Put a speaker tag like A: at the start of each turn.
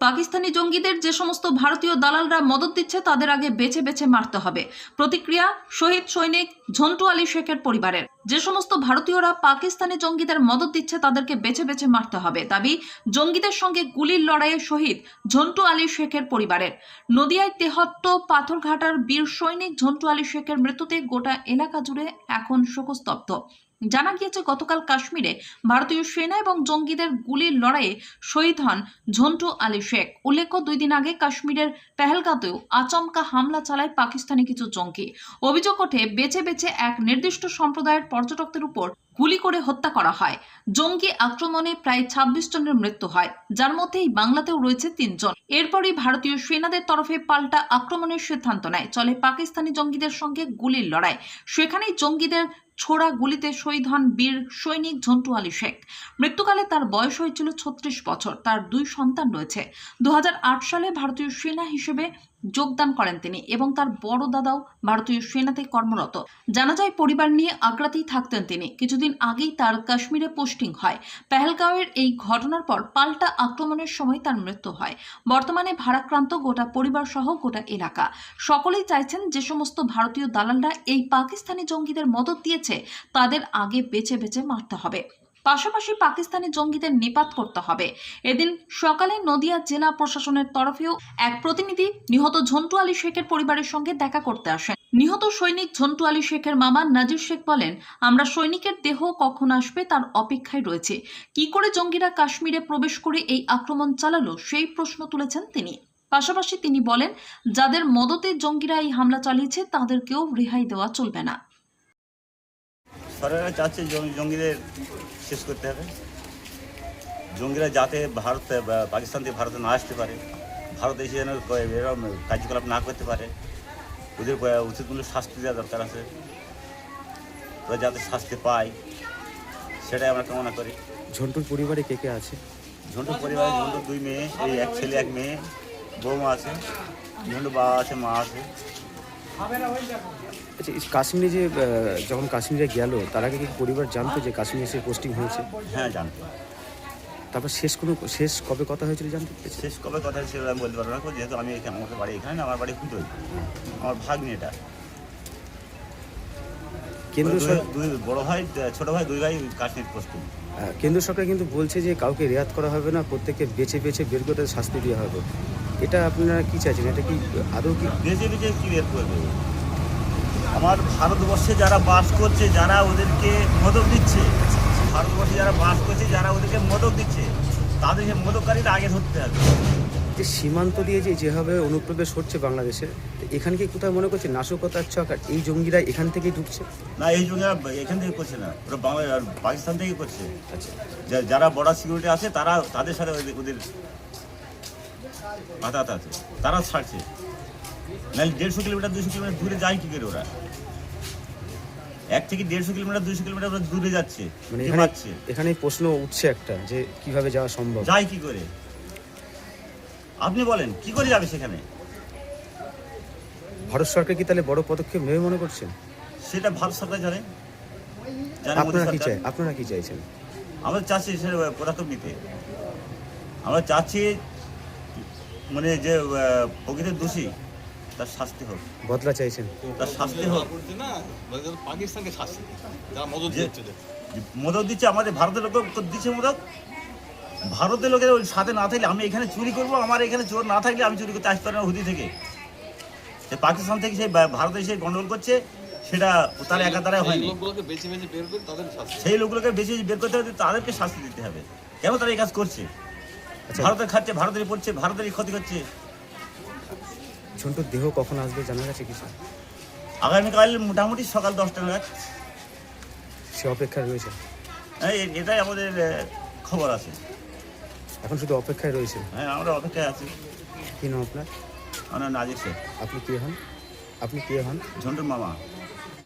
A: পাকিস্তানি জঙ্গিদের যে সমস্ত ভারতীয় দালালরা মদত দিচ্ছে, তাদের আগে বেছে বেছে মারতে হবে। প্রতিক্রিয়া, শহীদ সৈনিক ঝন্টু আলী শেখের পরিবারের। যে সমস্ত ভারতীয়রা পাকিস্তানি জঙ্গিদের মদত দিচ্ছে, তাদেরকে বেছে বেছে মারতে হবে। দাবি, জঙ্গিদের সঙ্গে গুলির লড়াইয়ে শহীদ ঝন্টু আলী শেখের পরিবারের। নদিয়ায় তেহট্ট পাথরঘাটার বীর সৈনিক ঝন্টু আলী শেখের মৃত্যুতে গোটা এলাকা জুড়ে এখন শোকস্তব্ধ। জানা গিয়েছে, গতকাল কাশ্মীরে ভারতীয় সেনা এবং জঙ্গিদের গুলির লড়াইয়ে শহীদ হন ঝন্টু আলী শেখ। উল্লেখ্য, দুই দিন আগে কাশ্মীরের পেহেলগাতেও আচমকা হামলা চালায় পাকিস্তানি কিছু জঙ্গি। অভিযোগ ওঠে, বেছে বেছে এক নির্দিষ্ট সম্প্রদায়ের পর্যটকদের উপর গুলি করে হত্যা করা হয়। জঙ্গি আক্রমণে প্রায় ছাব্বিশ জনের মৃত্যু হয়, যার মধ্যে বাংলাতেও রয়েছে তিনজন। এরপরই ভারতীয় সেনাদের তরফে পাল্টা আক্রমণের সিদ্ধান্ত নেয়। চলে পাকিস্তানি জঙ্গিদের সঙ্গে গুলির লড়াই। সেখানেই জঙ্গিদের ছোড়া গুলিতে শহীদ হন বীর সৈনিক ঝন্টু আলী শেখ। মৃত্যুকালে তার বয়স হয়েছিল ছত্রিশ বছর, তার দুই সন্তান রয়েছে। দু হাজার আট সালে ভারতীয় সেনা হিসেবে যোগদান করেন তিনি এবং তার বড় দাদাও ভারতীয় সেনাতে কর্মরত। জানা যায়, পরিবার নিয়ে আগ্রাতেই থাকতেন তিনি। কিছুদিন আগেই তার কাশ্মীরে পোস্টিং হয়। পেহেলগাঁওয়ের এই ঘটনার পর পাল্টা আক্রমণের সময় তার মৃত্যু হয়। বর্তমানে ভারাক্রান্ত গোটা পরিবার সহ গোটা এলাকা। সকলেই চাইছেন যে সমস্ত ভারতীয় দালালরা এই পাকিস্তানি জঙ্গিদের মদত দিয়েছে, তাদের আগে বেছে বেছে মারতে হবে। পাশাপাশি পাকিস্তানি জঙ্গিদের নিপাত করতে হবে। এদিন সকালে নদিয়া জেলা প্রশাসনের তরফেও এক প্রতিনিধি নিহত ঝন্টু আলী শেখের পরিবারের সঙ্গে দেখা করতে আসেন। নিহত সৈনিক ঝন্টু আলী শেখের মামা নাজির শেখ বলেন, আমরা সৈনিকের দেহ কখন আসবে তার অপেক্ষায় রয়েছে। কি করে জঙ্গিরা কাশ্মীরে প্রবেশ করে এই আক্রমণ চালালো সেই প্রশ্ন তুলেছেন তিনি। পাশাপাশি তিনি বলেন, যাদের মদতে জঙ্গিরা এই হামলা চালিয়েছে তাদেরকেও রেহাই দেওয়া চলবে না।
B: সরকার চাচ্ছে জঙ্গিদের শেষ করতে হবে। জঙ্গিরা যাতে ভারত পাকিস্তান থেকে ভারতে না আসতে পারে। ভারত এসে যেন এরকম কার্যকলাপ না করতে পারে। ওদের উচিত মূল্য শাস্তি দেওয়া দরকার আছে। ওরা যাতে শাস্তি পায় সেটাই আমরা কামনা করি।
C: ঝন্টুর পরিবারে কে কে আছে?
B: ঝন্টুর পরিবারে ঝন্টুর দুই মেয়ে এই এক ছেলে এক মেয়ে বৌমা আছে। ঝন্টু বাবা আছে মা আছে।
C: আচ্ছা কাশ্মীরে যে যখন কাশ্মীরে গেল তার আগে কি পরিবার জানতো যে কাশ্মীরে এসে পোস্টিং হয়েছে?
B: হ্যাঁ জানতো।
C: তারপর শেষ কোনো শেষ কবে কথা হয়েছিল জানতে
B: শেষ কবে কথা ছিল আমি বলতে পারব না যেহেতু আমি এখানে আমার বাড়ি এখানে না আমার বাড়ি হুদই আমার ভাগ্নি এটা।
C: কেন্দ্র
B: দুই- দুই বড় ভাই ছোট ভাই দুই ভাই কাশ্মীর পোস্টিং
C: কেন্দ্র সরকার কিন্তু বলছে যে কাউকে রেয়াত করা হবে না প্রত্যেককে বেছে বেছে বের করে তাদের শাস্তি দেওয়া হবে। এটা আপনারা কি চাইছেন? এটা কি আদৌ কি
B: বেঁচে বেঁচে কি বের করবে। আমার ভারতবর্ষে যারা বাস করছে যারা ওদেরকে মদক দিচ্ছে ভারতবর্ষে যারা বাস করছে যারা ওদেরকে মদক দিচ্ছে তাদেরকে মদককারীরা আগে ধরতে হবে।
C: যে সীমান্ত দিয়ে যে যেভাবে অনুপ্রবেশ হচ্ছে বাংলাদেশে এখানে কি কোথাও মনে করছে নাশকতার ছক আর এই জঙ্গিরা এখান থেকেই ঢুকছে?
B: না এই জঙ্গিরা এখান থেকে করছে না। ওরা বাংলা আর পাকিস্তান থেকে করছে।
C: আচ্ছা।
B: যারা বর্ডার সিকিউরিটি আছে তারা তাদের সাথে ওদের- ওদের আছে তারা ছাড়ছে। নাহলে দেড়শো কিলোমিটার দুশো কিলোমিটার দূরে যায় কি করে ওরা? এক থেকে দেড়শো কিলোমিটার দুশো কিলোমিটার ওরা দূরে যাচ্ছে
C: মানে এখানে প্রশ্ন উঠছে একটা যে কীভাবে যাওয়া সম্ভব?
B: যায় কি করে? আপনি বলেন কি করে যাবে সেখানে?
C: ভারত সরকার কি তাহলে বড় পদক্ষেপ নেবে মনে করছেন?
B: সেটা ভারত সরকার জানে।
C: আপনারা কি চাই আপনারা কি চাইছেন?
B: আমরা চাচ্ছি সেটা পদক্ষেপ নিতে আমরা চাচ্ছি মানে যে প্রকৃত দোষী তার শাস্তি হোক।
C: বদলা চাইছেন।
B: তার শাস্তি হোক।
D: পাকিস্তানকে শাস্তি যারা মদত দিচ্ছে।
B: মদক দিচ্ছে আমাদের ভারতের লোক দিচ্ছে মদত। ভারতের লোকের ওই সাথে না থাকলে আমি এখানে চুরি করব আমার এখানে চোর না থাকলে আমি চুরি করতে আসতে পারি না হুদি থেকে। সে পাকিস্তান থেকে সেই ভারতে এসে গন্ডগোল করছে সেটা তার একা দ্বারাই হয়নি। সেই লোকগুলোকে বেশি বের করতে হবে তাদেরকে শাস্তি দিতে হবে। কেন তারা এই কাজ করছে। ভারতের খাচ্ছে ভারতেরই পড়ছে ভারতেরই ক্ষতি করছে।
C: ঝন্টুর দেহ কখন আসবে জানা গেছে কিছু?
B: আগামীকাল মোটামুটি সকাল দশটা নাগাদ।
C: সে অপেক্ষায় রয়েছে।
B: হ্যাঁ, এটাই আমাদের খবর আছে।
C: এখন শুধু অপেক্ষায় রয়েছে?
B: হ্যাঁ আমরা অপেক্ষায় আছি।
C: কি নাম আপনার?
B: আমরা নাজির শেখ।
C: আপনি কে হন? আপনি কে হন?
B: ঝন্টুর মামা।